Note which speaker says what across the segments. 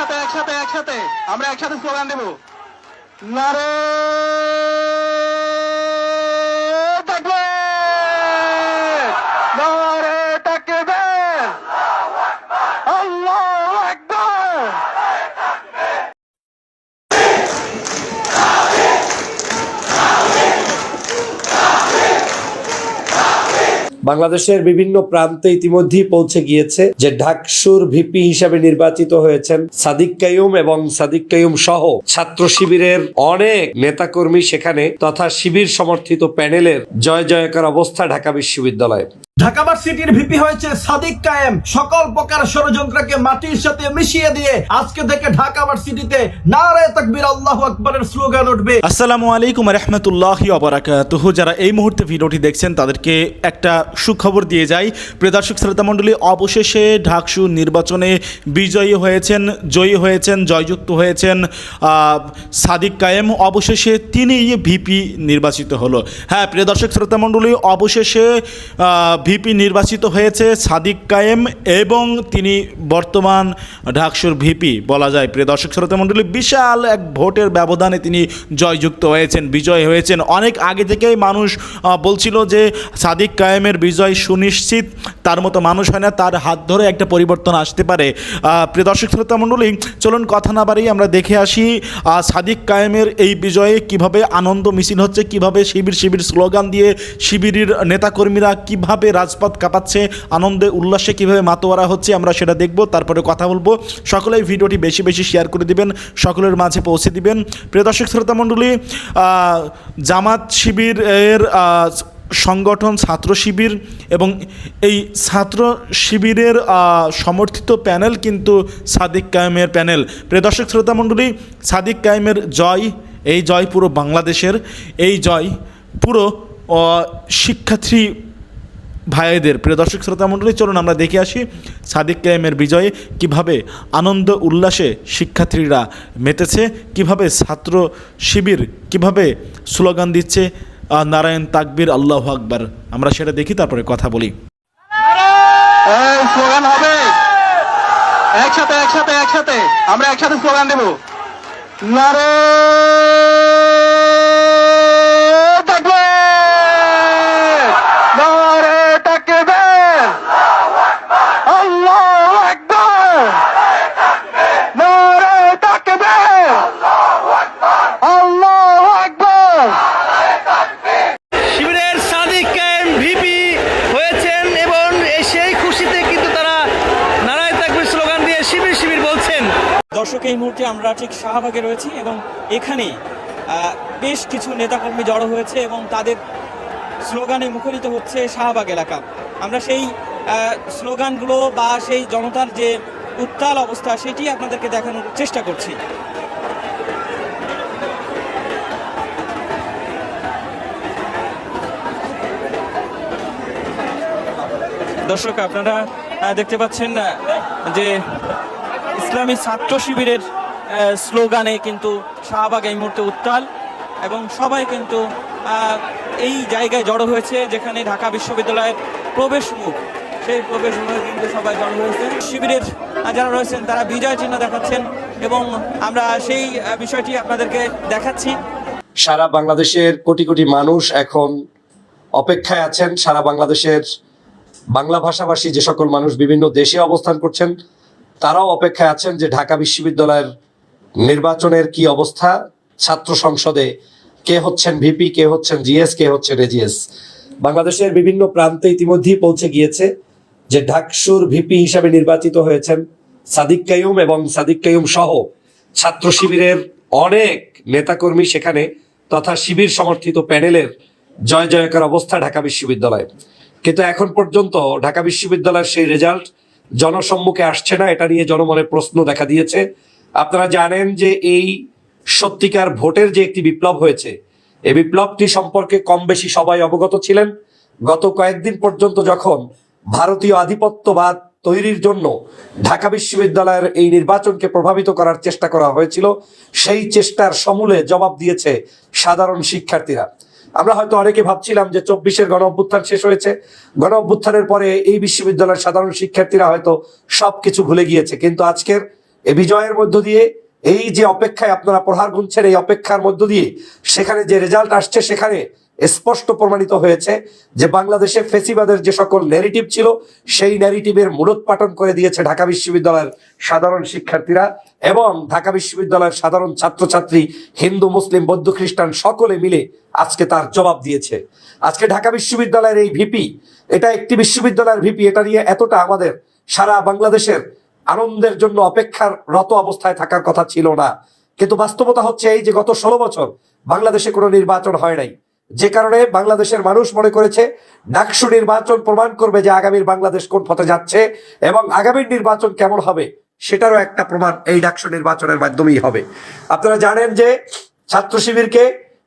Speaker 1: একসাথে একসাথে একসাথে। আমরা একসাথে স্লোগান দেব। নারে তাকবীর! নারে তাকবীর! আল্লাহু আকবার!
Speaker 2: বাংলাদেশের বিভিন্ন প্রান্তে ইতিমধ্যেই পৌঁছে গিয়েছে যে ঢাকসুর ভিপি হিসাবে নির্বাচিত হয়েছেন সাদিক কাইম এবং সাদিক কাইম সহ ছাত্র শিবিরের অনেক নেতাকর্মী সেখানে তথা শিবির সমর্থিত প্যানেলের জয় জয়কার অবস্থা ঢাকা বিশ্ববিদ্যালয়ে।
Speaker 3: ঢাকা ভার্সিটির ভিপি হয়েছে সাদিক কায়েম। সকল প্রকার ষড়যন্ত্রকে মাটির সাথে মিশিয়ে দিয়ে আজকে থেকে ঢাকা ভার্সিটিতে নারে তাকবীর আল্লাহু আকবরের স্লোগান উঠবে।
Speaker 4: আসসালামু আলাইকুম রহমতুল্লাহি অবরাকাতুহু যারা এই মুহূর্তে ভিডিওটি দেখছেন, তাদেরকে একটা সুখবর দিয়ে যাই। প্রিয় দর্শক, শ্রোতা মণ্ডলী, অবশেষে ঢাকসু নির্বাচনে বিজয়ী হয়েছেন, জয়ী হয়েছেন, জয়যুক্ত হয়েছেন সাদিক কায়েম। অবশেষে তিনি ভিপি নির্বাচিত হলো। হ্যাঁ প্রিয় দর্শক, শ্রোতা মণ্ডলী, অবশেষে ভিপি নির্বাচিত হয়েছে সাদিক কায়েম এবং তিনি বর্তমান ঢাকসুর ভিপি বলা যায়। প্রিয় দর্শক শ্রোতা মণ্ডলী, বিশাল এক ভোটের ব্যবধানে তিনি জয়যুক্ত হয়েছেন, বিজয় হয়েছেন। অনেক আগে থেকেই মানুষ বলছিল যে সাদিক কায়েমের বিজয় সুনিশ্চিত, তার মতো মানুষ হয় না, তার হাত ধরে একটা পরিবর্তন আসতে পারে। প্রিয় দর্শক শ্রোতা মণ্ডলী, চলুন কথা না বাড়িয়ে আমরা দেখে আসি সাদিক কায়েমের এই বিজয়ে কীভাবে আনন্দ মিছিল হচ্ছে, কীভাবে শিবির শিবির স্লোগান দিয়ে শিবিরের নেতাকর্মীরা কীভাবে রাজপথ কাঁপাচ্ছে, আনন্দে, উল্লাসে কীভাবে মাতোয়ারা হচ্ছে আমরা সেটা দেখব, তারপরে কথা বলব। সকলেই ভিডিওটি বেশি বেশি শেয়ার করে দিবেন, সকলের মাঝে পৌঁছে দিবেন। প্রিয় দর্শক, শ্রোতা মণ্ডলী জামাত শিবির এর সংগঠন ছাত্র শিবির এবং এই ছাত্র শিবিরের সমর্থিত প্যানেল কিন্তু সাদিক কায়েমের প্যানেল। প্রিয় দর্শক, শ্রোতা মণ্ডলী, সাদিক কায়েমের জয়, এই জয় পুরো বাংলাদেশের, এই জয় পুরো শিক্ষার্থী ভাইদের, প্রিয় দর্শক শ্রোতা মণ্ডলী, চলুন আমরা দেখে আসি সাদিক কায়েমের বিজয়ে কীভাবে আনন্দ উল্লাসে শিক্ষার্থীরা মেতেছে, কীভাবে ছাত্র শিবির কীভাবে স্লোগান দিচ্ছে নারায়ণ তাকবীর, আল্লাহ আকবার। আমরা সেটা দেখি, তারপরে কথা বলি।
Speaker 1: স্লোগান হবে। একসাথে একসাথে একসাথে। আমরা একসাথে স্লোগান দেব। নারে তাকবীর! নারে তাকবীর! আল্লাহু আকবার! নারে তাকবীর! আল্লাহু আকবার!
Speaker 5: শিবিরের সাদিক কায়েম ভিপি হয়েছেন এবং এই সেই খুশিতে কিন্তু তারা নারায় তাকবির স্লোগান দিয়ে শিবির শিবির বলছেন
Speaker 6: দর্শক এই মুহূর্তে আমরা ঠিক শাহবাগে রয়েছি এবং এখানে বেশ কিছু নেতাকর্মী জড়ো হয়েছে এবং তাদের স্লোগানে মুখরিত হচ্ছে শাহবাগ এলাকা। আমরা সেই স্লোগানগুলো বা সেই জনতার যে উত্তাল অবস্থা সেটি আপনাদেরকে দেখানোর চেষ্টা করছি। দর্শক, আপনারা দেখতে পাচ্ছেন যে ইসলামী ছাত্র শিবিরের স্লোগানে কিন্তু শাহবাগ এই মুহূর্তে উত্তাল এবং সবাই কিন্তু এই জায়গায় জড়ো হয়েছে যেখানে ঢাকা বিশ্ববিদ্যালয়ের প্রবেশ মুখ। সেই প্রবেশ মুখে কিন্তু সবাই জড়ো হয়েছে। শিবিরের যারা রয়েছেন তারা বিজয় চিহ্ন দেখাচ্ছেন এবং আমরা সেই বিষয়টি আপনাদেরকে দেখাচ্ছি।
Speaker 2: সারা বাংলাদেশের কোটি কোটি মানুষ এখন অপেক্ষায় আছেন। সারা বাংলাদেশের বাংলা ভাষাভাষী যে সকল মানুষ বিভিন্ন দেশে অবস্থান করছেন, তারাও অপেক্ষায় আছেন যে ঢাকা বিশ্ববিদ্যালয়ের নির্বাচনের কি অবস্থা? ছাত্র সংসদে কে হচ্ছেন ভিপি, কে হচ্ছেন জিএস, কে হচ্ছেন এজিএস বাংলাদেশের বিভিন্ন প্রান্তে ইতিমধ্যেই পৌঁছে গিয়েছে যে ঢাকসুর ভিপি হিসাবে নির্বাচিত হয়েছেন সাদিক কাইয়ুম এবং সাদিক কাইয়ুম সহ ছাত্র শিবিরের অনেক নেতাকর্মী সেখানে তথা শিবির সমর্থিত প্যানেলের জয় জয়কার অবস্থা ঢাকা বিশ্ববিদ্যালয়ে। কিন্তু এখন পর্যন্ত ঢাকা বিশ্ববিদ্যালয়ের সেই রেজাল্ট জনসম্মুখে আসছে না, এটা নিয়ে জনমনে প্রশ্ন দেখা দিয়েছে। আপনারা জানেন যে এই সত্যিকার ভোটের যে একটি বিপ্লব হয়েছে, এই বিপ্লবটি সম্পর্কে কম বেশি সবাই অবগত ছিলেন। গত কয়েকদিন পর্যন্ত যখন ভারতীয় আধিপত্যবাদ তৈরির জন্য ঢাকা বিশ্ববিদ্যালয়ের এই নির্বাচনকে প্রভাবিত করার চেষ্টা করা হয়েছিল, সেই চেষ্টার সমূলে জবাব দিয়েছে সাধারণ শিক্ষার্থীরা। আমরা হয়তো অনেকে ভাবছিলাম যে চব্বিশের গণ অভ্যুত্থান শেষ হয়েছে। গণ অভ্যুত্থানের পরে এই বিশ্ববিদ্যালয়ের সাধারণ শিক্ষার্থীরা হয়তো সবকিছু ভুলে গিয়েছে, কিন্তু আজকের এই বিজয়ের মধ্য দিয়ে, এই যে অপেক্ষায় আপনারা প্রহার গুনছেন, এই অপেক্ষার মধ্য দিয়ে সেখানে যে রেজাল্ট আসছে সেখানে স্পষ্ট প্রমাণিত হয়েছে যে বাংলাদেশে ফেসিবাদের যে সকল ন্যারেটিভ ছিল, সেই ন্যারেটিভের মূলোৎপাটন করে দিয়েছে ঢাকা বিশ্ববিদ্যালয়ের সাধারণ শিক্ষার্থীরা এবং ঢাকা বিশ্ববিদ্যালয়ের সাধারণ ছাত্রছাত্রী, হিন্দু, মুসলিম, বৌদ্ধ, খ্রিস্টান সকলে মিলে আজকে তার জবাব দিয়েছে। আজকে ঢাকা বিশ্ববিদ্যালয়ের এই ভিপি এটা একটি বিশ্ববিদ্যালয়ের ভিপি এটা নিয়ে এতটা আমাদের সারা বাংলাদেশের আনন্দের জন্য অপেক্ষার রত অবস্থায় থাকার কথা ছিল না। কিন্তু বাস্তবতা হচ্ছে এই যে গত ষোলো বছর বাংলাদেশে কোনো নির্বাচন হয় নাই। যে কারণে বাংলাদেশের মানুষ মনে করেছে ডাকসু নির্বাচন প্রমাণ করবে যে আগামীর বাংলাদেশ কোন পথে যাচ্ছে এবং আগামীর নির্বাচন কেমন হবে, সেটারও একটা প্রমাণ এই ডাকসু নির্বাচনের মাধ্যমেই হবে। আপনারা জানেন যে ছাত্র শিবিরকে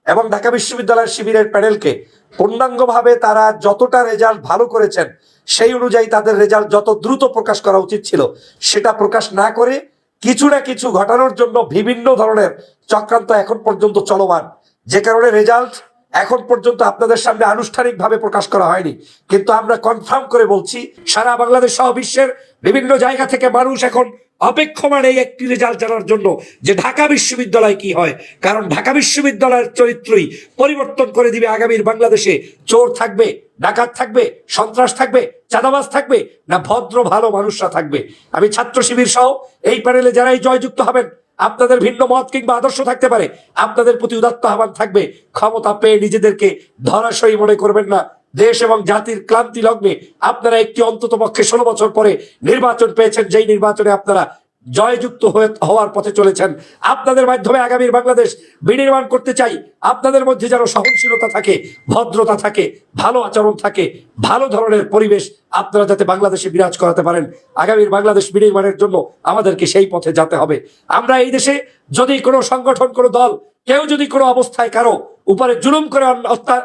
Speaker 2: এবং ঢাকা বিশ্ববিদ্যালয়ের শিবিরের প্যানেলকে পূর্ণাঙ্গভাবে তারা যতটা রেজাল্ট ভালো করেছেন সেই অনুযায়ী তাদের রেজাল্ট যত দ্রুত প্রকাশ করা উচিত ছিল, সেটা প্রকাশ না করে কিছু না কিছু ঘটানোর জন্য বিভিন্ন ধরনের চক্রান্ত এখন পর্যন্ত চলমান। যে কারণে রেজাল্ট এখন পর্যন্ত আপনাদের সামনে আনুষ্ঠানিকভাবে প্রকাশ করা হয়নি। কিন্তু আমরা কনফার্ম করে বলছি, সারা বাংলাদেশ সহ বিশ্বের বিভিন্ন জায়গা থেকে মানুষ এখন অপেক্ষমান এই একটি রেজাল্ট জানার জন্য যে ঢাকা বিশ্ববিদ্যালয় কি হয়? কারণ ঢাকা বিশ্ববিদ্যালয়ের চরিত্রই পরিবর্তন করে দিবে আগামীর বাংলাদেশে। চোর থাকবে, ডাকাত থাকবে, সন্ত্রাস থাকবে, চাঁদাবাজ থাকবে, না ভদ্র ভালো মানুষরা থাকবে? আমি ছাত্র শিবির সহ এই প্যানেলে যারাই জয়যুক্ত হবেন, আপনাদের ভিন্ন মত কিংবা আদর্শ থাকতে পারে, আপনাদের প্রতি উদাত্ত আহ্বান থাকবে। ক্ষমতা পেয়ে নিজেদেরকে ধরাশয়ী মনে করবেন না। দেশ এবং জাতির ক্লান্তি লগ্নে আপনারা একটি অন্তত পক্ষে ষোলো বছর পরে নির্বাচন পেয়েছেন, যেই নির্বাচনে আপনারা জয়যুক্ত হয়ে হওয়ার পথে চলেছেন। আপনাদের মাধ্যমে আগামীর বাংলাদেশ বিনির্মাণ করতে চাই। আপনাদের মধ্যে যেন সহনশীলতা থাকে, ভদ্রতা থাকে, ভালো আচরণ থাকে, ভালো ধরনের পরিবেশ আপনারা যাতে বাংলাদেশে বিরাজ করাতে পারেন। আগামীর বাংলাদেশ বিনির্মাণের জন্য আমাদেরকে সেই পথে যেতে হবে। আমরা এই দেশে যদি কোনো সংগঠন, কোনো দল, কেউ যদি কোনো অবস্থায় কারও উপরে জুলুম করে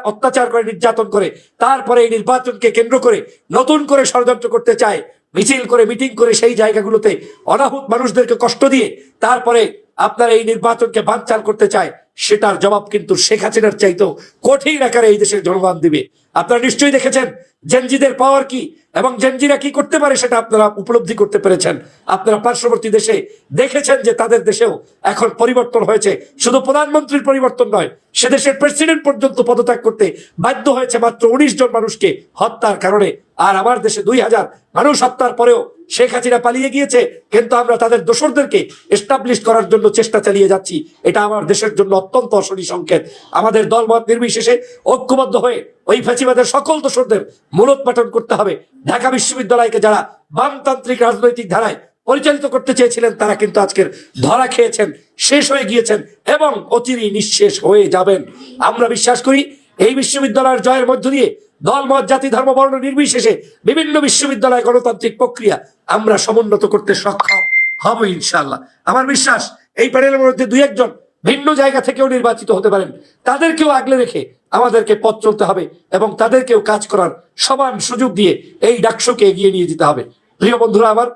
Speaker 2: অত্যাচার করে নির্যাতন করে, তারপরে এই নির্বাচনকে কেন্দ্র করে নতুন করে ষড়যন্ত্র করতে চায়, মিছিল করে, মিটিং করে সেই জায়গাগুলোতে অনাহুত মানুষদেরকে কষ্ট দিয়ে তারপরে আপনার এই নির্বাচনকে বানচাল করতে চায়, সেটার জবাব কিন্তু শেখ হাসিনার চাইতেও কঠিন আকারে এই দেশের জনগণ দিবে। আপনারা নিশ্চয়ই দেখেছেন, জেনজিদের পাওয়ার কি এবং জেনজিরা কি করতে পারে সেটা আপনারা উপলব্ধি করতে পেরেছেন। আপনারা পার্শ্ববর্তী দেশে দেখেছেন যে তাদের দেশেও এখন পরিবর্তন হয়েছে। শুধু প্রধানমন্ত্রীর পরিবর্তন নয় সে দেশের প্রেসিডেন্ট পর্যন্ত পদত্যাগ করতে বাধ্য হয়েছে মাত্র উনিশ জন মানুষকে হত্যার কারণে। আর আমার দেশে দুই হাজার মানুষ হত্যার পরেও শেখ হাসিনা পালিয়ে গিয়েছে, কিন্তু আমরা তাদের দোসরদেরকে এস্টাবলিশ করার জন্য চেষ্টা চালিয়ে যাচ্ছি। এটা আমার দেশের জন্য অত্যন্ত অশনি সংকেত। আমাদের দলমত নির্বিশেষে ঐক্যবদ্ধ হয়ে ওই ফ্যাসিবাদের সকল দোসরদের মূলোৎপাটন করতে হবে। ঢাকা বিশ্ববিদ্যালয়কে যারা বামতান্ত্রিক রাজনৈতিক ধারায় পরিচালিত করতে চেয়েছিলেন, তারা কিন্তু আজকের ধরা খেয়েছেন, শেষ হয়ে গিয়েছেন এবং অচিরেই নিঃশেষ হয়ে যাবেন। আমরা বিশ্বাস করি, এই বিশ্ববিদ্যালয়ের জয়ের মধ্য দিয়ে দল, মত, জাতি, ধর্ম, বর্ণ নির্বিশেষে বিভিন্ন বিশ্ববিদ্যালয় গণতান্ত্রিক প্রক্রিয়া আমরা সমুন্নত করতে সক্ষম হব ইনশাল্লাহ আমার বিশ্বাস, এই প্যানেলের মধ্যে দুই একজন ভিন্ন জায়গা থেকেও নির্বাচিত হতে পারেন। তাদেরকেও আগলে রেখে আমাদেরকে পথ চলতে হবে এবং তাদেরকেও কাজ করার সমান সুযোগ দিয়ে এই ডাকসুকে এগিয়ে নিয়ে যেতে হবে। প্রিয় বন্ধুরা আমার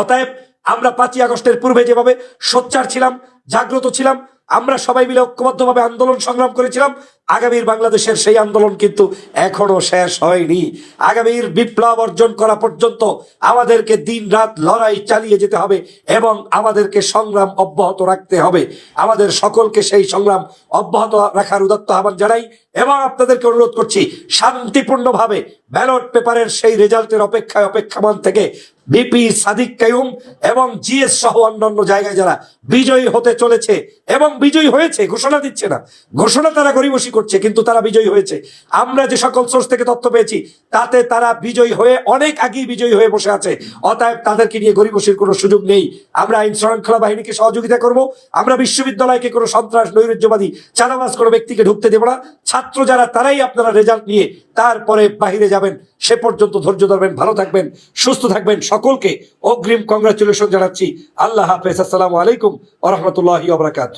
Speaker 2: অতএব আমরা পাঁচই আগস্টের পূর্বে যেভাবে সোচ্চার ছিলাম, জাগ্রত ছিলাম, আমরা সবাই মিলে ঐক্যবদ্ধভাবে আন্দোলন সংগ্রাম করেছিলাম, আগামীর বাংলাদেশের সেই আন্দোলন কিন্তু এখনও শেষ হয়নি। আগামীর বিপ্লব অর্জন করা পর্যন্ত আমাদেরকে দিন রাত লড়াই চালিয়ে যেতে হবে এবং আমাদেরকে সংগ্রাম অব্যাহত রাখতে হবে। আমাদের সকলকে সেই সংগ্রাম অব্যাহত রাখার উদাত্ত আহ্বান জানাই। এবং আপনাদেরকে অনুরোধ করছি, শান্তিপূর্ণভাবে ব্যালট পেপারের সেই রেজাল্টের অপেক্ষায় অপেক্ষামান থেকে বিপি সাদিক কায়ুম এবং জিএস সহ অন্যান্য জায়গায় যারা বিজয়ী হতে চলেছে এবং বিজয়ী হয়েছে, ঘোষণা দিচ্ছে না। ঘোষণা তারা গরিবসি করছে, কিন্তু তারা বিজয়ী হয়েছে। আমরা যে সকল সোর্স থেকে তথ্য পেয়েছি, তাতে তারা বিজয়ী হয়ে অনেক আগেই বিজয়ী হয়ে বসে আছে। অতএব তাদেরকে নিয়ে গরিবসির কোনো সুযোগ নেই। আমরা আইন শৃঙ্খলা বাহিনীকে সহযোগিতা করব। আমরা বিশ্ববিদ্যালয়কে কোনো সন্ত্রাস, নৈরাজ্যবাদী চারাবাস কোনো ব্যক্তিকে ঢুকতে দেব না। ছাত্র যারা, তারাই আপনারা রেজাল্ট নিয়ে তারপরে বাহিরে যাবেন। সে পর্যন্ত ধৈর্য ধরবেন, ভালো থাকবেন, সুস্থ থাকবেন। সকলকে অগ্রিম কংগ্রাচুলেশন জানাচ্ছি। আল্লাহ হাফেজ। আসসালামু আলাইকুম ওরহমতুল্লাহি ওবরাকাত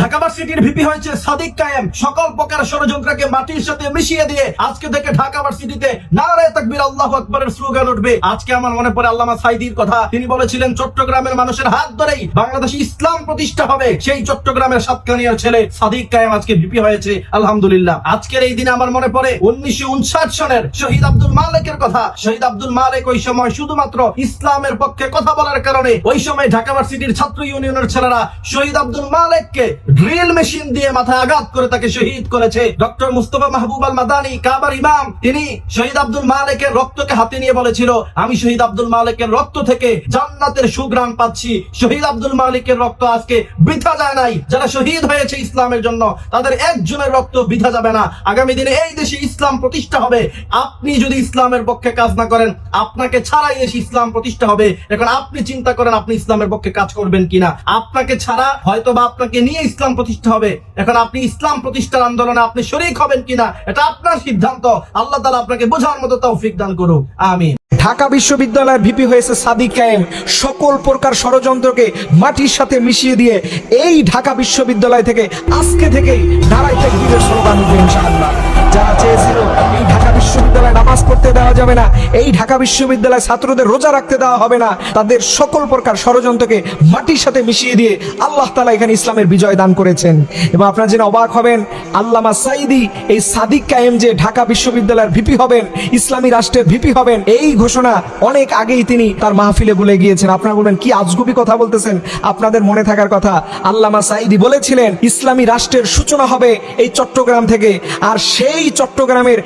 Speaker 3: ঢাকা ভিপি হয়েছে সাদিক কায়েম। সকল প্রকার ষড়যন্ত্রকে মাটির সাথে মিশিয়ে দিয়ে আজকে থেকে ঢাকা ভার্সিটিতে নারায় তাকবীর আল্লাহ আকবরের স্লোগান উঠবে। আজকে আমার মনে পড়ে আল্লামা সাইদির কথা। তিনি বলেছিলেন, চট্টগ্রামের মানুষের হাত ধরেই বাংলাদেশে ইসলাম প্রতিষ্ঠা হবে। সেই চট্টগ্রামের সাতকানিয়ার ছেলে সাদিক কায়েম আজকে ভিপি হয়েছে। আলহামদুলিল্লাহ। আজকের এই দিনে আমার মনে পড়ে উনিশশো সনের শহীদ আব্দুল মালিকের কথা। শহীদ আব্দুল মালিক ওই সময় শুধুমাত্র ইসলামের পক্ষে কথা বলার কারণে ওই সময় ঢাকা ভার্সিটির ছাত্র ইউনিয়নের ছেলেরা শহীদ আব্দুল মালিককে ড্রিল মেশিন দিয়ে মাথায় আঘাত করে তাকে শহীদ করেছে ডক্টর মুস্তফা মাহবুব আল মাদানি কাবার ইমাম। তিনি শহীদ আব্দুল মালিকের রক্তকে হাতে নিয়ে বলেছিল, আমি শহীদ আব্দুল মালিকের রক্ত থেকে জান্নাতের সুগ্রাম পাচ্ছি। শহীদ আব্দুল মালিকের রক্ত আজকে বৃথা যায় নাই। যারা শহীদ হয়েছে ইসলামের জন্য, তাদের একজনের রক্ত বৃথা যাবে না। আগামী দিনে এই দেশে ইসলাম প্রতিষ্ঠা হবে। আপনি যদি ইসলামের পক্ষে কাজ না করেন, আপনাকে ছাড়াই দেশে ইসলাম প্রতিষ্ঠা হবে। এখন আপনি চিন্তা করেন, আপনি ইসলামের পক্ষে কাজ করবেন কিনা। আপনাকে ছাড়া হয়তো বা আপনাকে নিয়ে ইসলাম প্রতিষ্ঠা হবে। এখন আপনি ইসলাম প্রতিষ্ঠার আন্দোলনে আপনি শরিক হবেন কিনা, এটা আপনার সিদ্ধান্ত। আল্লাহ তালা আপনাকে বোঝার মতো তৌফিক দান করুক। আমিন।
Speaker 7: ঢাকা বিশ্ববিদ্যালয়ের ভিপি হয়েছে সাদিক কায়েম। সকল প্রকার ষড়যন্ত্রকে মাটির সাথে মিশিয়ে দিয়ে এই ঢাকা বিশ্ববিদ্যালয় থেকে আজকে থেকেই দাঁড়াই তেকবীরের স্লোগান যারা চেয়েছিল এই ঢাকা বিশ্ববিদ্যালয়ে নামাজ পড়তে দেওয়া যাবে না। এই ঢাকা বিশ্ববিদ্যালয় ছাত্রদের রোজা রাখতে দেওয়া হবে না। তাদের সকল প্রকার ষড়যন্ত্রকে মাটির সাথে মিশিয়ে দিয়ে আল্লাহ তালা এখানে ইসলামের বিজয় দান করেছেন। এবং আপনারা জেনে অবাক হবেন, আল্লামা সাইদি এই সাদিক কায়েম যে ঢাকা বিশ্ববিদ্যালয়ের ভিপি হবেন, ইসলামী রাষ্ট্রের ভিপি হবেন, এই ঘোষণা অনেক আগেই তিনি তার মাহফিলে বলে গিয়েছেন। আপনারা বলবেন, কি আজগুবি কথা বলতেছেন? আপনাদের মনে থাকার কথা, আল্লামা সাইদি বলেছিলেন, ইসলামী রাষ্ট্রের সূচনা হবে এই চট্টগ্রাম থেকে। আর সেই চট্টগ্রামের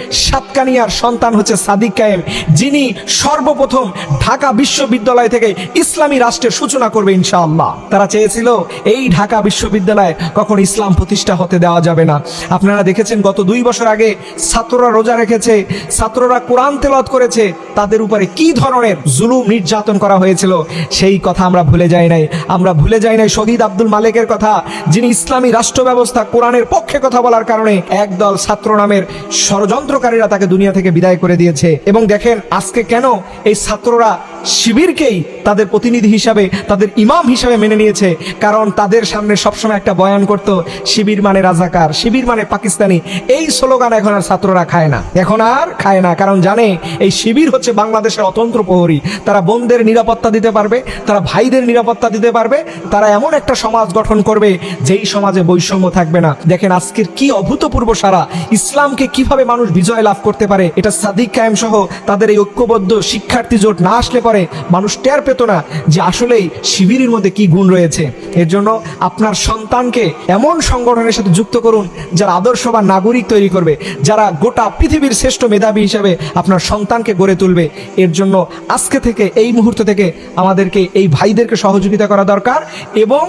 Speaker 7: সাতকানিয়ার সন্তান হচ্ছে সাদিক কায়েম, যিনি সর্বপ্রথম ঢাকা বিশ্ববিদ্যালয় থেকে ইসলামী রাষ্ট্রের সূচনা করবে ইনশাআল্লাহ। তারা চেয়েছিল এই ঢাকা বিশ্ববিদ্যালয়ে কখন ইসলাম প্রতিষ্ঠা হতে দেওয়া যাবে না। আপনারা দেখেছেন, গত দুই বছর আগে ছাত্ররা রোজা রেখেছে, ছাত্ররা কোরআন তেলাওয়াত করেছে, তাদের উপরে কি ধরনের জুলুম নির্যাতন করা হয়েছিল, সেই কথা আমরা ভুলে যাই নাই। আমরা ভুলে যাই নাই শহীদ আব্দুল মালিকের কথা, যিনি ইসলামী রাষ্ট্র ব্যবস্থা কোরআনের পক্ষে কথা বলার কারণে একদল ছাত্র নামের ষড়যন্ত্রকারীরা তাকে দুনিয়া থেকে বিদায় করে দিয়েছে। এবং দেখেন আজকে কেন এই ছাত্ররা শিবিরকেই তাদের প্রতিনিধি হিসাবে, তাদের ইমাম হিসাবে মেনে নিয়েছে। কারণ তাদের সামনে সবসময় একটা বয়ান করত, শিবির মানে রাজাকার, শিবির মানে পাকিস্তানি। এই স্লোগান এখন আর ছাত্ররা খায় না। এখন আর খায় না, কারণ জানে, এই শিবির হচ্ছে বাংলাদেশের অতন্ত্র প্রহরী। তারা বোনদের নিরাপত্তা দিতে পারবে, তারা ভাইদের নিরাপত্তা দিতে পারবে, তারা এমন একটা সমাজ গঠন করবে, যেই সমাজে বৈষম্য থাকবে না। দেখেন আজকের কি অভূতপূর্ব সারা, ইসলামকে কীভাবে মানুষ বিজয় লাভ করতে পারে, এটা সাদিক কায়েম সহ তাদের এই ঐক্যবদ্ধ শিক্ষার্থী জোট না আসলে পরে মানুষ টের পেত না যে আসলেই শিবিরের মধ্যে কি গুণ রয়েছে। এর জন্য আপনার সন্তানকে এমন সংগঠনের সাথে যুক্ত করুন, যারা আদর্শ বা নাগরিক তৈরি করবে, যারা গোটা পৃথিবীর শ্রেষ্ঠ মেধাবী হিসাবে আপনার সন্তানকে গড়ে তুলবে। এর জন্য আজকে থেকে, এই মুহূর্ত থেকে আমাদেরকে, এই ভাইদেরকে সহযোগিতা করা দরকার এবং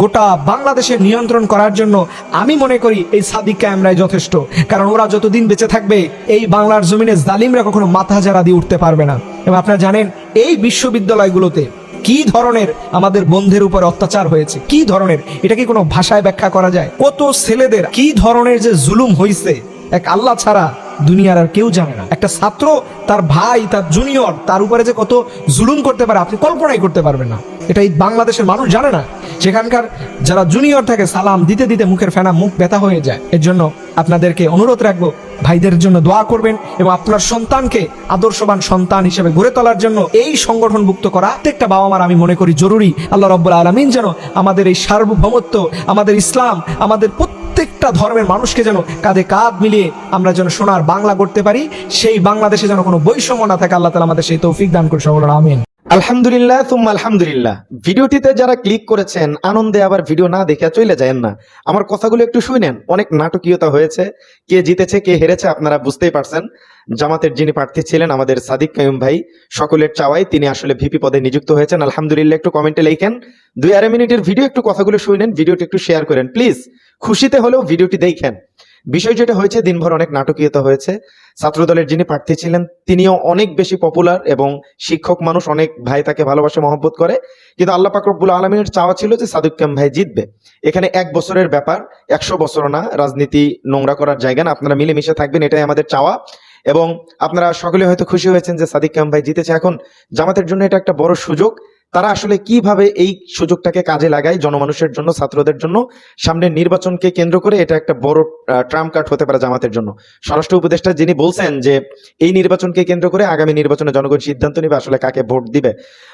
Speaker 7: গোটা বাংলাদেশের নিয়ন্ত্রণ করার জন্য আমি মনে করি এই সাদিক ক্যামেরায় যথেষ্ট। কারণ ওরা যতদিন বেঁচে থাকবে, এই বাংলার জমিনে জালিমরা কখনো মাথা জারা দিয়ে উঠতে পারবে না। এবং আপনারা জানেন এই বিশ্ববিদ্যালয়গুলোতে কি ধরনের আমাদের বন্ধের উপর অত্যাচার হয়েছে? কি ধরনের? এটা কি কোনো ভাষায় ব্যাখ্যা করা যায়? কত ছেলেদের কি ধরনের যে জুলুম হয়েছে এক আল্লাহ ছাড়া দুনিয়ার আর কেউ জানে না। একটা ছাত্র, তার ভাই, তার জুনিয়র তার উপরে যে কত জুলুম করতে পারে, আপনি কল্পনাই করতে পারবেন না। এটা এই বাংলাদেশের মানুষ জানে না। সেখানকার যারা জুনিয়র থাকে, সালাম দিতে দিতে মুখের ফেনা, মুখ ব্যথা হয়ে যায়। এর জন্য আপনাদেরকে অনুরোধ রাখব ভাইদের জন্য দোয়া করবেন এবং আপনার সন্তানকে আদর্শবান সন্তান হিসেবে গড়ে তোলার জন্য এই সংগঠনভুক্ত করা প্রত্যেকটা বাবা মার আমি মনে করি জরুরি। আল্লাহ রব্বুল আলমিন যেন আমাদের এই সার্বভৌমত্ব, আমাদের ইসলাম, আমাদের প্রত্যেকটা ধর্মের মানুষকে যেন কাঁধে কাঁধ মিলিয়ে আমরা যেন সোনার বাংলা করতে পারি, সেই বাংলাদেশে যেন কোনো বৈষম্য না থাকে, আল্লাহ তালা আমাদের সেই তৌফিক দান করে সকল আমিন।
Speaker 8: আলহামদুলিল্লাহ তুম আলহামদুলিল্লাহ। ভিডিওটিতে যারা ক্লিক করেছেন, আনন্দে আবার ভিডিও না দেখে চলে যায় না। আমার কথাগুলো একটু শুনেন অনেক নাটকীয়তা হয়েছে। কে জিতেছে, কে হেরেছে আপনারা বুঝতেই পারছেন। জামাতের যিনি প্রার্থী ছিলেন, আমাদের সাদিক কায়ুম ভাই, সকলের চাওয়াই তিনি আসলে ভিপি পদে নিযুক্ত হয়েছেন। আলহামদুলিল্লাহ, একটু কমেন্টে লেখেন। দুই আড়াই মিনিটের ভিডিও, একটু কথাগুলো শুনেন ভিডিওটি একটু শেয়ার করেন। প্লিজ খুশিতে হলেও ভিডিওটি দেখেন। বিষয় যেটা হয়েছে, দিনভর অনেক নাটকীয়তা হয়েছে। ছাত্রদলের যিনি প্রার্থী ছিলেন, তিনিও অনেক বেশি পপুলার এবং শিক্ষক মানুষ, অনেক ভাই তাকে ভালোবাসে, মহব্বত করে। কিন্তু আল্লাহ পাক রব্বুল আলমিনের চাওয়া ছিল যে সাদুক ক্যাম ভাই জিতবে। এখানে এক বছরের ব্যাপার, একশো বছর না, রাজনীতি নোংরা করার জায়গা না, আপনারা মিলেমিশে থাকবেন, এটাই আমাদের চাওয়া। এবং আপনারা সকলে হয়তো খুশি হয়েছেন যে সাদিক ক্যাম ভাই জিতেছে। এখন জামাতের জন্য এটা একটা বড় সুযোগ। তারা আসলে কীভাবে এই সুযোগটাকে কাজে লাগায় জনমানুষের জন্য, ছাত্রদের জন্য? সামনের নির্বাচনকে কেন্দ্র করে এটা একটা বড় ট্রাম কার্ড হতে পারে জামাতের জন্য। স্বরাষ্ট্র উপদেষ্টা যিনি বলছেন যে, এই নির্বাচনকে কেন্দ্র করে আগামী নির্বাচনে জনগণ সিদ্ধান্ত নেবে, আসলে কাকে ভোট দিবে।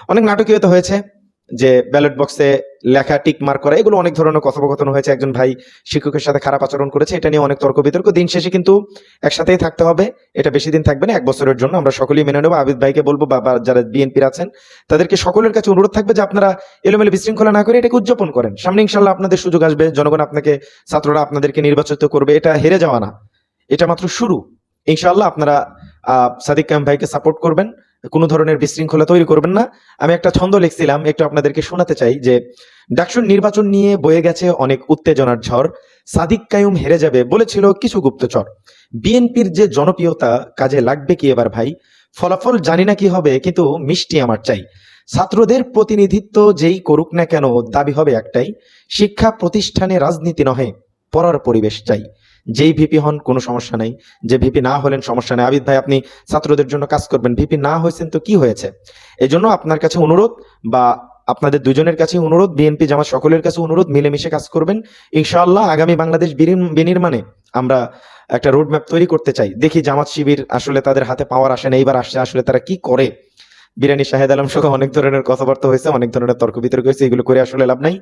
Speaker 8: অনেক নাটকীয়তা হয়েছে। যে ব্যালট বক্সে লেখা টিক মার্ক করা, এগুলো অনেক ধরনের কথোপকথন হয়েছে। একজন ভাই শিক্ষকের সাথে খারাপ আচরণ করেছে, এটা নিয়ে অনেক তর্ক বিতর্ক। দিন শেষে কিন্তু একসাথেই থাকতে হবে, এটা বেশি দিন থাকবে না, এক বছরের জন্য। আমরা সকলেই মেনে নেব। আবিদ ভাইকে বলব বা যারা বিএনপির আছেন, তাদেরকে সকলের কাছে অনুরোধ থাকবে যে আপনারা এলোমেলো বিশৃঙ্খলা না করে এটাকে উদযাপন করেন। সামনে ইনশাল্লাহ আপনাদের সুযোগ আসবে, জনগণ আপনাকে, ছাত্ররা আপনাদেরকে নির্বাচিত করবে। এটা হেরে যাওয়া না, এটা মাত্র শুরু। ইনশাল্লাহ আপনারা সাদিক ভাইকে সাপোর্ট করবেন, কোনো ধরনের বিশৃঙ্খলা তৈরি করবেন না। আমি একটা ছন্দ লিখছিলাম, একটু আপনাদেরকে শোনাতে চাই যে, ডাকসুর নির্বাচন নিয়ে বয়ে গেছে অনেক উত্তেজনার ঝড়, সাদিক কায়ুম হেরে যাবে বলেছিল কিছু গুপ্তচর। বিএনপির যে জনপ্রিয়তা কাজে লাগবে কি এবার ভাই? ফলাফল জানি না কি হবে, কিন্তু মিষ্টি আমার চাই। ছাত্রদের প্রতিনিধিত্ব যেই করুক না কেন, দাবি হবে একটাই, শিক্ষা প্রতিষ্ঠানে রাজনীতি নহে, পড়ার পরিবেশ চাই। যেই ভিপি হন, কোনো সমস্যা নেই। যে ভিপি না হলেন, সমস্যা নেই। আবিদ ভাই, আপনি ছাত্রদের জন্য কাজ করবেন। ভিপি না হয়েছেন তো কি হয়েছে? এই জন্য আপনার কাছে অনুরোধ বা আপনাদের দুজনের কাছে অনুরোধ বিএনপি জামাত সকলের কাছে অনুরোধ, মিলেমিশে কাজ করবেন। ইনশাআল্লাহ আগামী বাংলাদেশ বিনির- বিনির্মাণে আমরা একটা রোড ম্যাপ তৈরি করতে চাই। দেখি জামাত শিবির আসলে তাদের হাতে পাওয়ার আসে না, এইবার আসছে আসলে তারা কি করে? বিরানি শাহেদ আলম সহ অনেক ধরনের কথাবার্তা হয়েছে, অনেক ধরনের তর্ক বিতর্ক হয়েছে, এগুলো করে আসলে লাভ নাই।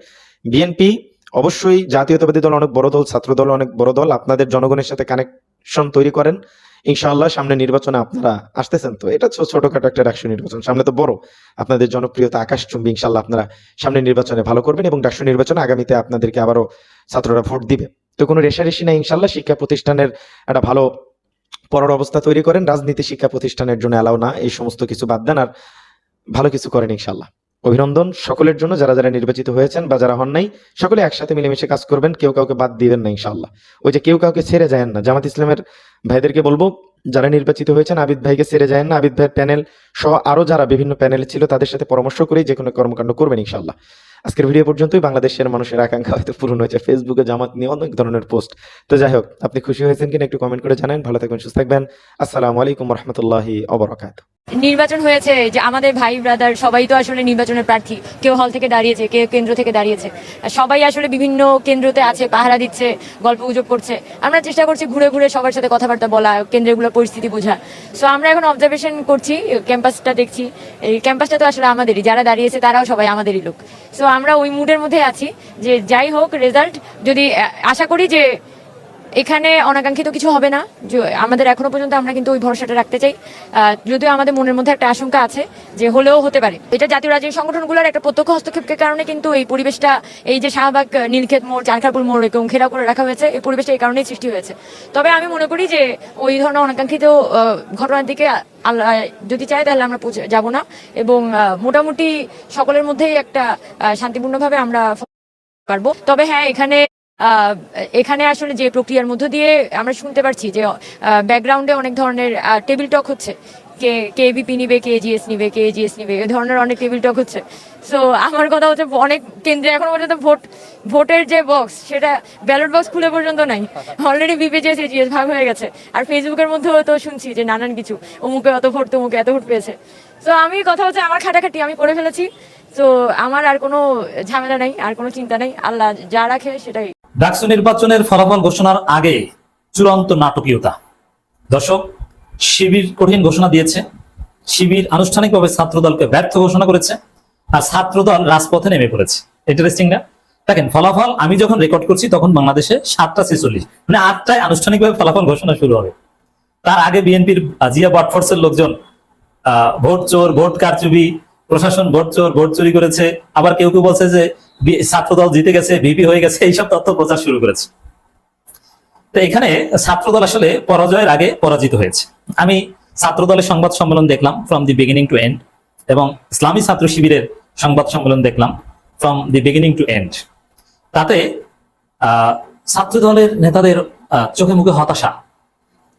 Speaker 8: বিএনপি অবশ্যই জাতীয়তাবাদী দল অনেক বড় দল, ছাত্র দল অনেক বড় দল। আপনাদের জনগণের সাথে কানেকশন তৈরি করেন। ইনশাআল্লাহ সামনে নির্বাচনে আপনারা আসতেছেন তো। এটা ছোটখাটো একটা ডাকসু নির্বাচন। সামনে তো বড়। আপনাদের জনপ্রিয়তা আকাশ চুম্বি ইনশাআল্লাহ আপনারা সামনে নির্বাচনে ভালো করবেন এবং ডাকসু নির্বাচনে আগামীতে আপনাদেরকে আবারও ছাত্ররা ভোট দিবে। তো কোনো রেশারেশি নাই ইনশাল্লাহ শিক্ষা প্রতিষ্ঠানের একটা ভালো পড়ার অবস্থা তৈরি করেন। রাজনীতি, শিক্ষা প্রতিষ্ঠানের জন্য অ্যালাউ না। এই সমস্ত কিছু বাদ দেন আর ভালো কিছু করেন, ইনশাআল্লাহ। অভিনন্দন। সকলের জন্য যারা যারা নির্বাচিত হয়েছেন বা যারা হন নাই, সকলে একসাথে মিলেমিশে কাজ করবেন, কেউ কাউকে বাদ দিবেন না ইনশাআল্লাহ। ওই যে কেউ কাউকে ছেড়ে যায় না। জামাত ইসলামের ভাইদেরকে বলব, যারা নির্বাচিত হয়েছেন, আবিদ ভাইকে ছেড়ে যায় না। আবিদ ভাইয়ের প্যানেল সহ আরও যারা বিভিন্ন প্যানেলে ছিল, তাদের সাথে পরামর্শ করেই যে কোনো কর্মকাণ্ড করবেন ইনশাআল্লাহ। আজকের ভিডিও পর্যন্তই। বাংলাদেশের মানুষের আকাঙ্ক্ষা হয়তো পূরণ হয়েছে। ফেসবুকে জামাত নিয়ে অনেক ধরনের পোস্ট। তো যাই হোক, আপনি খুশি হয়েছেন কিনা একটু কমেন্ট করে জানান। ভালো থাকবেন, সুস্থ থাকবেন। আসসালামু আলাইকুম রহমতুল্লাহি অবরাকাত
Speaker 9: নির্বাচন হয়েছে যে আমাদের ভাই ব্রাদার সবাই তো আসলে নির্বাচনের প্রার্থী। কেউ হল থেকে দাঁড়িয়েছে, কেউ কেন্দ্র থেকে দাঁড়িয়েছে। সবাই আসলে বিভিন্ন কেন্দ্রতে আছে, পাহারা দিচ্ছে, গল্প গুজব করছে। আমরা চেষ্টা করছি ঘুরে ঘুরে সবার সাথে কথাবার্তা বলা, কেন্দ্রগুলোর পরিস্থিতি বোঝা। সো আমরা এখন অবজারভেশন করছি ক্যাম্পাসটা দেখছি। এই ক্যাম্পাসটা তো আসলে আমাদেরই, যারা দাঁড়িয়েছে তারাও সবাই আমাদেরই লোক। সো আমরা ওই মুডের মধ্যে আছি যে যাই হোক রেজাল্ট যদি আশা করি যে এখানে অনাকাঙ্ক্ষিত কিছু হবে না। আমাদের এখনও পর্যন্ত আমরা কিন্তু ওই ভরসাটা রাখতে চাই। যদিও আমাদের মনের মধ্যে একটা আশঙ্কা আছে যে হলেও হতে পারে। এটা জাতীয় রাজনৈতিক সংগঠনগুলোর একটা প্রত্যক্ষ হস্তক্ষেপের কারণে কিন্তু এই পরিবেশটা, এই যে শাহবাগ নীলক্ষেত মোড়, চারখারপুর মোড় এবং ঘেরাও করে রাখা হয়েছে, এই পরিবেশটা এই কারণেই সৃষ্টি হয়েছে। তবে আমি মনে করি যে ওই ধরনের অনাকাঙ্ক্ষিত ঘটনার দিকে যদি চাই তাহলে আমরা যাব না। এবং মোটামুটি সকলের মধ্যেই একটা শান্তিপূর্ণভাবে আমরা পারব তবে হ্যাঁ এখানে এখানে আসলে যে প্রক্রিয়ার মধ্য দিয়ে আমরা শুনতে পারছি যে ব্যাকগ্রাউন্ডে অনেক ধরনের টেবিল টক হচ্ছে। কে কে বিপি নিবে, কে জিএস নিবে, কে জিএস নিবে, এ ধরনের অনেক টেবিল টক হচ্ছে। সো আমার কথা হচ্ছে অনেক কেন্দ্রে এখন পর্যন্ত ভোট, ভোটের যে বক্স সেটা ব্যালট বক্স খুলে পর্যন্ত নাই। অলরেডি বিপি জিএস জিএস ভাগ হয়ে গেছে। আর ফেসবুকের মধ্যেও তো শুনছি যে নানান কিছু, অমুকে অত ভোট, তমুকে এত ভোট পেয়েছে। তো আমি কথা হচ্ছে আমার খাটাখাটি, আমি করে ফেলেছি। তো আমার আর কোনো ঝামেলা নাই, আর কোনো চিন্তা নেই। আল্লাহ যা রাখে সেটাই
Speaker 10: ডাকসু নির্বাচনের ফলাফল ঘোষণার আগে চূড়ান্ত নাটকীয়তা। দর্শক শিবির কঠিন ঘোষণা দিয়েছে। শিবির আনুষ্ঠানিকভাবে ছাত্রদলকে ব্যর্থ ঘোষণা করেছে আর ছাত্রদল রাজপথে নেমে পড়েছে। ইন্টারেস্টিং না দেখেন ফলাফল আমি যখন রেকর্ড করছি তখন বাংলাদেশে সাতটা ছেচল্লিশ। মানে আটটায় আনুষ্ঠানিকভাবে ফলাফল ঘোষণা শুরু হবে। তার আগে বিএনপির জিয়া বটফোর্সের লোকজন আহ, ভোট চোর ভোট কারচুপি প্রশাসন ভোট চোর ভোট চুরি করেছে। আবার কেউ কেউ বলছে যে ছাত্রদল জিতে গেছে, ভিপি হয়ে গেছে, এইসব তথ্য প্রচার শুরু করেছে। তো এখানে ছাত্রদল আসলে পরাজয়ের আগে পরাজিত হয়েছে। আমি ছাত্রদলের সংবাদ সম্মেলন দেখলাম from the beginning to end এবং ইসলামী ছাত্র শিবিরের সংবাদ সম্মেলন দেখলাম from the beginning to end তাতে ছাত্রদলের নেতাদের চোখে মুখে হতাশা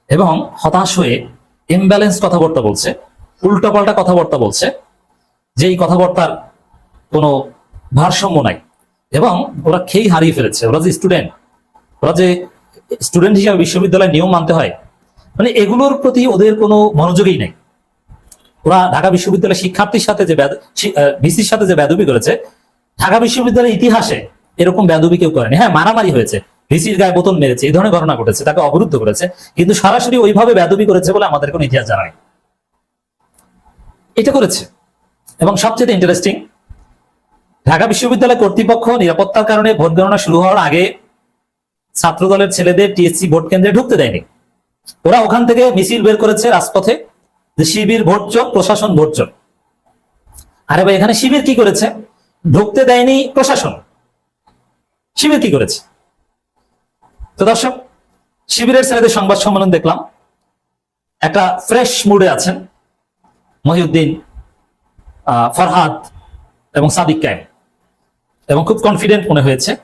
Speaker 10: এবং হতাশ হয়ে ইমব্যালেন্স কথাবার্তা বলছে, উল্টাপাল্টা কথাবার্তা বলছে যে এই কথাবার্তার কোনো ভারসাম্য নাই। এবং ওরা খেই হারিয়ে ফেলেছে। ওরা যে স্টুডেন্ট ওরা যে স্টুডেন্ট হিসাবে বিশ্ববিদ্যালয়ের নিয়ম মানতে হয় মানে এগুলোর প্রতি ওদের কোনো মনোযোগই নেই। ওরা ঢাকা বিশ্ববিদ্যালয়ের শিক্ষার্থীর সাথে যে ভিসির সাথে যে বেদবি করেছে, ঢাকা বিশ্ববিদ্যালয়ের ইতিহাসে এরকম বেদবি কেউ করেনি। হ্যাঁ মারামারি হয়েছে। ভিসির গায়ে বোতল মেরেছে, এই ধরনের ঘটনা ঘটেছে, তাকে অবরুদ্ধ করেছে। কিন্তু সরাসরি ওইভাবে বেদবি করেছে বলে আমাদের কোনো ইতিহাস জানা নেই। এটা করেছে। এবং সবচেয়ে ইন্টারেস্টিং ঢাকা বিশ্ববিদ্যালয় কর্তৃপক্ষ নিরাপত্তার কারণে ভোট গণনা শুরু হওয়ার আগে ছাত্রদলের ছেলেদের টিএসসি ভোট কেন্দ্রে ঢুকতে দেয়নি। ওরা ওখান থেকে মিছিল বের করেছে রাজপথে। শিবির ভোট চোর, প্রশাসন ভোট চোর। আরে ভাই, এখানে শিবির কি করেছে? ঢুকতে দেয়নি প্রশাসন। শিবির কি করেছে? তো দর্শক, শিবিরের ছেলেদের সংবাদ সম্মেলন দেখলাম। একটা ফ্রেশ মুডে আছেন মহিউদ্দিন ফরহাদ এবং সাদিক কায়েম। এবং খুব কনফিডেন্ট মনে হয়েছে।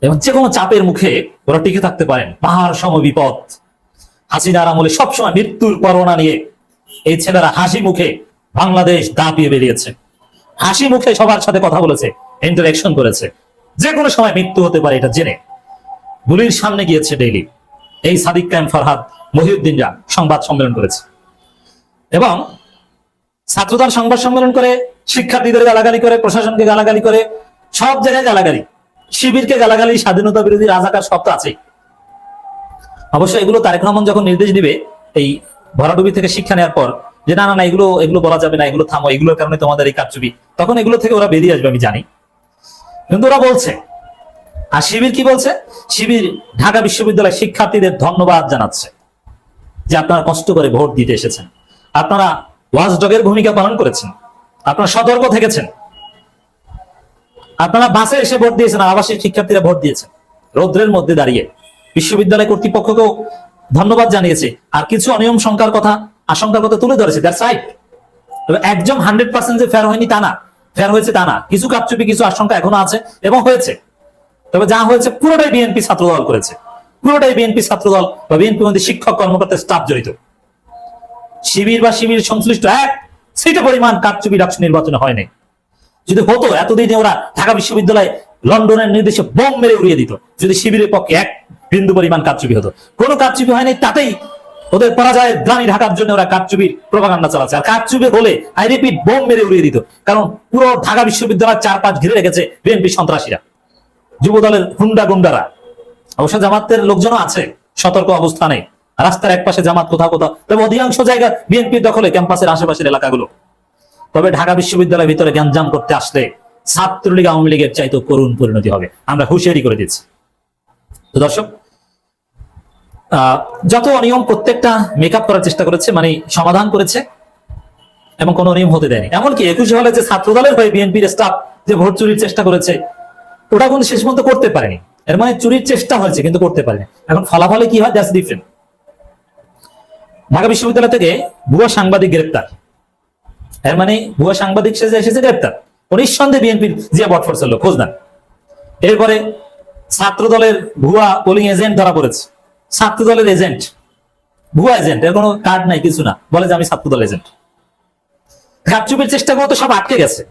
Speaker 10: এবং যে কোনো চাপের মুখে ওরা টিকে থাকতে পারেন। পাহাড় সম বিপদ হাসিনার আমলে সবসময় মৃত্যুর করোনা নিয়ে এই ছেলেরা হাসি মুখে বাংলাদেশ দাপিয়ে বেরিয়েছে। হাসি মুখে সবার সাথে কথা বলেছে ইন্টারেকশন করেছে। যে কোনো সময় মৃত্যু হতে পারে এটা জেনে। গুলির সামনে গিয়েছে ডেইলি এই সাদিক কায়েম ফরহাদ মহিউদ্দিনরা সংবাদ সম্মেলন করেছে। এবং ছাত্রদল সংবাদ সম্মেলন করে শিক্ষার্থীদের গালাগালি করে, প্রশাসনকে গালাগালি করে সব জায়গায় গালাগালি। শিবিরকে গালাগালি, স্বাধীনতা বিরোধী রাজাকার সব তো আছেই। অবশ্য এগুলো তারেক রহমান যখন নির্দেশ দিবে, এই ভরাডুবি থেকে শিক্ষা নেওয়ার পর, যে না না এগুলো এগুলো বলা যাবে না, এগুলো থামো, এগুলোর কারণে তোমাদের এই কারচুপি, তখন এগুলো থেকে ওরা বেরিয়ে আসবে, আমি জানি। কিন্তু ওরা বলছে, আর শিবির কি বলছে? শিবির ঢাকা বিশ্ববিদ্যালয়ের শিক্ষার্থীদের ধন্যবাদ জানাচ্ছে যে আপনারা কষ্ট করে ভোট দিতে এসেছেন। আপনারা ওয়াজডগের ভূমিকা পালন করেছেন। আপনারা সতর্ক থেকেছেন। আপনারা বাসে এসে ভোট দিয়েছেন আবাসিক শিক্ষার্থীরা ভোট দিয়েছেন। রৌদ্রের মধ্যে দাঁড়িয়ে বিশ্ববিদ্যালয় কর্তৃপক্ষকেও ধন্যবাদ জানিয়েছে। আর কিছু অনিয়ম শঙ্কার কথা, আশঙ্কার কথা তুলে ধরেছে। দ্যাটস রাইট তবে একদম হান্ড্রেড পার্সেন্ট যে ফেয়ার হয়নি তা না। ফেয়ার হয়েছে তা না। কিছু কাপচুপি, কিছু আশঙ্কা এখনও আছে এবং হয়েছে। তবে যা হয়েছে, পুরোটাই বিএনপি ছাত্রদল করেছে। পুরোটাই বিএনপি ছাত্রদল বা বিএনপি মধ্যে শিক্ষক, কর্মকর্তা স্টাফ জড়িত। শিবির বা শিবির সংশ্লিষ্ট এক সিটে পরিমাণ কাপচুপি, ডাকসু নির্বাচনে হয়নি যদি হতো, এতদিনে ওরা ঢাকা বিশ্ববিদ্যালয়ে লন্ডনের নির্দেশে বোম মেরে উড়িয়ে দিত। যদি শিবিরের পক্ষে এক বিন্দু পরিমাণ কারচুপি হতো। কোনো কারচুপি হয়নি, তাতেই ওদের পরাজয়ের গ্লানি ঢাকার জন্য ওরা কারচুপির প্রভাকাণ্ডা চালাচ্ছে। আর কারচুপি হলে, আই রিপিট, বোম মেরে উড়িয়ে দিত। কারণ পুরো ঢাকা বিশ্ববিদ্যালয় চার পাঁচ ঘিরে রেখেছে বিএনপি সন্ত্রাসীরা। যুব দলের হুন্ডা গুন্ডারা। অবশ্য জামাতের লোকজনও আছে, সতর্ক অবস্থানে। রাস্তার এক পাশে জামাত কোথাও কোথাও। তবে অধিকাংশ জায়গা বিএনপির দখলে, ক্যাম্পাসের আশেপাশের এলাকাগুলো। তবে ঢাকা বিশ্ববিদ্যালয়ের ভিতরে গ্যাঞ্জাম করতে আসলে ছাত্রলীগ আওয়ামী লীগের চাইতে করুণ পরিণতি হবে। আমরা হুঁশিয়ারি করে দিচ্ছি। তো দর্শক যত অনিয়ম প্রত্যেকটা মেকআপ করার চেষ্টা করেছে মানে সমাধান করেছে, এবং কোনো অনিয়ম হতে দেয়নি। এমনকি একুশে হলে যে ছাত্রদলের হয়ে বিএনপির স্টাফ যে ভোট চুরির চেষ্টা করেছে, ওটা কিন্তু শেষ পর্যন্ত করতে পারেনি। এর মানে চুরির চেষ্টা হয়েছে, কিন্তু করতে পারেনি। এখন ফলাফলে কি হয়? দ্যাটস ডিফারেন্ট ঢাকা বিশ্ববিদ্যালয় থেকে ভুয়া সাংবাদিক গ্রেপ্তার। এর মানে ভুয়া সাংবাদিক সেজে এসেছে গ্রেপ্তার। নিঃসন্দেহে বিএনপির জিয়া বটফোর্সের লোক, খোঁজ নেন। এরপরে ছাত্র দলের ভুয়া পোলিং এজেন্ট ধরা পড়েছে। ছাত্র দলের এজেন্ট ভুয়া এজেন্ট এর কোনো কার্ড নাই, কিছু না। বলে যে আমি ছাত্র দল এজেন্ট কারচুপির চেষ্টা করতো সব আটকে গেছে।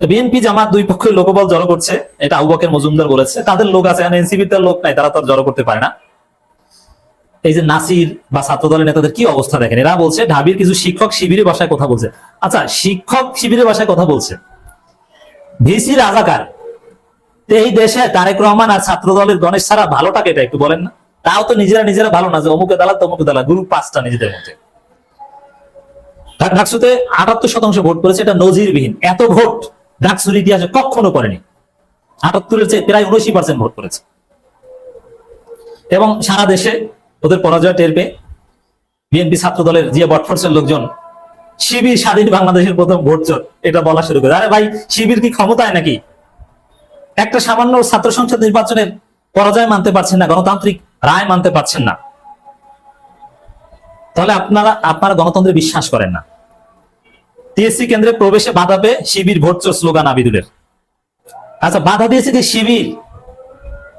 Speaker 10: বিএনপি জামাত দুই পক্ষের লোকবল জড়ো করছে, এটা আবুবকের মজুমদার বলেছে। তাদের লোক আছে এনসিপির তার লোক নাই, তারা তো জড়ো করতে পারে না। এই যে নাসির বা ছাত্র দলের নেতাদের কি অবস্থা দেখেন? এরা বলছে, ঢাবির কিছু শিক্ষক শিবিরের ভাষায় কথা বলছে। আচ্ছা শিক্ষক শিবিরের ভাষায় কথা বলছে। ভিসি রাজাকার। এই দেশে তারেক রহমান আর ছাত্র দলের গণেশ ছাড়া ভালোটাকে এটা একটু বলেন না। তাও তো নিজেরা নিজেরা ভালো না যে অমুকে দালাল, তমুকে দালাল, গ্রুপ পাঁচটা নিজেদের মধ্যে। ঢাকসুতে আটাত্তর শতাংশ ভোট করেছে, এটা নজিরবিহীন। এত ভোট ঢাকসুর ইতিহাসে কখনো করেনি। আটাত্তরের চেয়ে প্রায় উনআশি পার্সেন্ট ভোট করেছে। এবং সারা দেশে ওদের পরাজয় টের পেয়ে বিএনপি ছাত্র দলের জিয়া বটফোর্সের লোকজন শিবির স্বাধীন বাংলাদেশের প্রথম ভোট চোর এটা বলা শুরু করে। আরে ভাই, শিবির কি ক্ষমতায় নাকি? একটা সামান্য ছাত্র সংসদ নির্বাচনের পরাজয় মানতে পারছেন না, গণতান্ত্রিক রায় মানতে পারছেন না। তাহলে আপনারা আপনারা গণতন্ত্রে বিশ্বাস করেন না। টিএসসি কেন্দ্রে প্রবেশে বাধা পেয়ে শিবির ভোট চোর স্লোগান আবিদুলের। আচ্ছা বাধা দিয়েছে কি শিবির?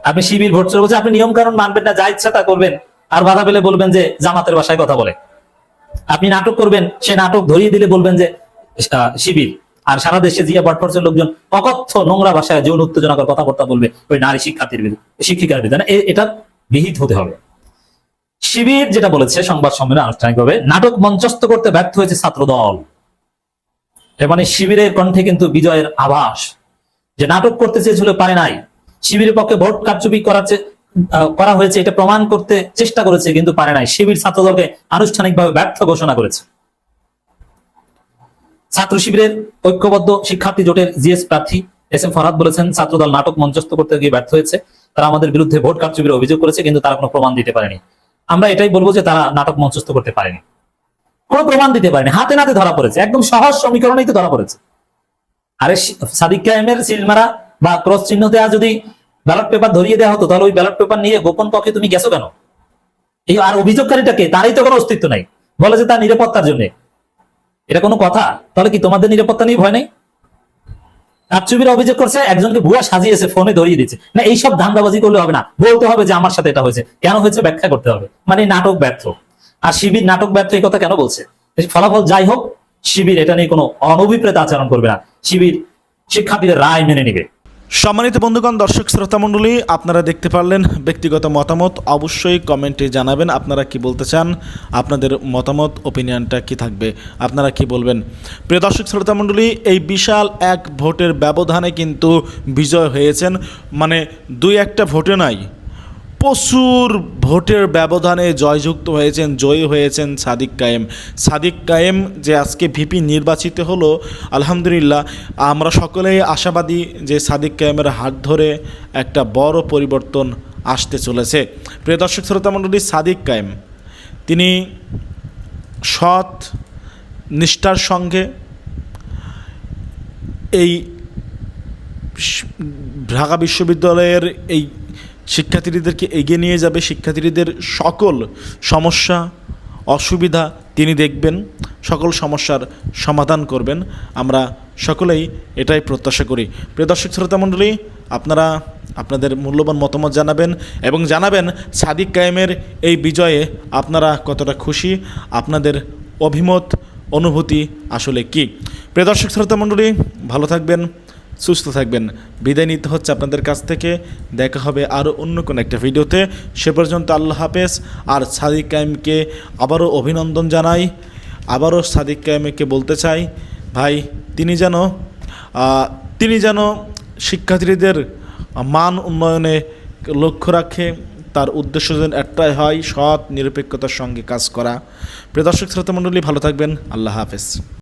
Speaker 10: আপনি শিবির ভোট চোর বলছে আপনি নিয়ম কানুন মানবেন না, যা ইচ্ছা তা করবেন। আর বাধা পেলে বলবেন যে জামাতের ভাষায় কথা বলে। আপনি নাটক করবেন, সে নাটক ধরিয়ে দিলে বলবেন যে শিবির। আর সারা দেশে জিয়া বটফোর্সের লোকজন অকথ্য নোংরা ভাষায় যৌন উত্তেজনাকর কথাবার্তা বলবে ওই নারী শিক্ষার্থীর বিরুদ্ধে, শিক্ষিকার বিরুদ্ধে। এটা বিহিত হতে হবে। শিবির যেটা বলেছে সংবাদ সম্মেলনে আনুষ্ঠানিকভাবে, নাটক মঞ্চস্থ করতে ব্যর্থ হয়েছে ছাত্র দল মানে শিবিরের কণ্ঠে কিন্তু বিজয়ের আভাস। যে নাটক করতে চেয়েছিল পারে নাই, শিবিরের পক্ষে ভোট কারচুপি করার করা হয়েছে, এটা প্রমাণ করতে চেষ্টা করেছে, কিন্তু পারে নাই। শিবির ছাত্র দলকে আনুষ্ঠানিকভাবে ব্যর্থ ঘোষণা করেছে। ছাত্র শিবিরের ঐক্যবদ্ধ শিক্ষার্থী জোটের জিএস প্রার্থী এস এম ফরহাদ বলেছেন, ছাত্রদল নাটক মঞ্চস্থ করতে গিয়ে ব্যর্থ হয়েছে। তারা আমাদের বিরুদ্ধে ভোট কারচুপির অভিযোগ করেছে, কিন্তু তারা কোনো প্রমাণ দিতে পারেনি। আমরা এটাই বলব যে তারা নাটক মঞ্চস্থ করতে পারেনি। কোনো প্রমাণ দিতে পারেনি, হাতে নাতে ধরা পড়েছে, একদম সহজ সমীকরণেই তো ধরা পড়েছে। আরে সাদিক কায়েমের সিলমারা বা ক্রস চিহ্ন দেওয়া যদি ব্যালট পেপার ধরিয়ে দেওয়া হতো, তাহলে ওই ব্যালট পেপার নিয়ে গোপন কক্ষে তুমি গেছো কেন? এই আর অভিযোগকারীটাকে তারই তো কোনো অস্তিত্ব নাই। বলে যে তার নিরাপত্তার জন্য। এটা কোনো কথা? তাহলে কি তোমাদের নিরাপত্তা নিয়ে ভয় নেই? কারচুপির অভিযোগ করছে, একজনকে ভুয়া সাজিয়েছে, ফোনে ধরিয়ে দিচ্ছে না, এইসব ধান্দাবাজি করলে হবে না। বলতে হবে যে আমার সাথে এটা হয়েছে। কেন হয়েছে ব্যাখ্যা করতে হবে। মানে নাটক ব্যর্থ। আর শিবির নাটক ব্যর্থ এই কথা কেন বলছে? ফলাফল যাই হোক, শিবির এটা নিয়ে কোনো অনভিপ্রেত আচরণ করবে না। শিবির শিক্ষার্থীদের রায় মেনে নেবে।
Speaker 4: সম্মানিত বন্ধুগণ, দর্শক শ্রোতা মণ্ডলী, আপনারা দেখতে পারলেন ব্যক্তিগত মতামত। অবশ্যই কমেন্টে জানাবেন আপনারা কি বলতে চান, আপনাদের মতামত ওপিনিয়নটা কি থাকবে, আপনারা কি বলবেন। প্রিয় দর্শক শ্রোতা মণ্ডলী, এই বিশাল এক ভোটের ব্যবধানে কিন্তু বিজয় হয়েছেন। মানে দুই একটা ভোটে নাই প্রচুর ভোটের ব্যবধানে জয়যুক্ত হয়েছেন, জয়ী হয়েছেন সাদিক কায়েম। সাদিক কায়েম যে আজকে ভিপি নির্বাচিত হলো, আলহামদুলিল্লাহ, আমরা সকলেই আশাবাদী যে সাদিক কায়েমের হাত ধরে একটা বড় পরিবর্তন আসতে চলেছে। প্রিয় দর্শক শ্রোতা মণ্ডলী, সাদিক কায়েম, তিনি সৎ, নিষ্ঠার সঙ্গে এই ঢাকা বিশ্ববিদ্যালয়ের এই শিক্ষার্থীদেরকে এগিয়ে নিয়ে যাবে। শিক্ষার্থীদের সকল সমস্যা, অসুবিধা তিনি দেখবেন, সকল সমস্যার সমাধান করবেন। আমরা সকলেই এটাই প্রত্যাশা করি। প্রিয় দর্শক, শ্রোতা মণ্ডলী, আপনারা আপনাদের মূল্যবান মতামত জানাবেন এবং জানাবেন সাদিক কায়েমের এই বিজয়ে আপনারা কতটা খুশি, আপনাদের অভিমত, অনুভূতি আসলে কি? প্রিয় দর্শক, শ্রোতা মণ্ডলী, ভালো থাকবেন। সুস্থ থাকবেন। বিদায় নিতে হচ্ছে আপনাদের কাছ থেকে। দেখা হবে আরও অন্য কোনো একটা ভিডিওতে। সে পর্যন্ত আল্লাহ হাফেজ। আর সাদিক কায়েমকে আবারও অভিনন্দন জানাই। আবারও সাদিক কায়েমকে বলতে চাই, ভাই, তিনি যেন তিনি যেন শিক্ষার্থীদের মান উন্নয়নে লক্ষ্য রাখে, তার উদ্দেশ্য যেন একটাই হয়, সৎ, নিরপেক্ষতার সঙ্গে কাজ করা। প্রিয় দর্শক, শ্রোতা মণ্ডলী, ভালো থাকবেন। আল্লাহ হাফেজ।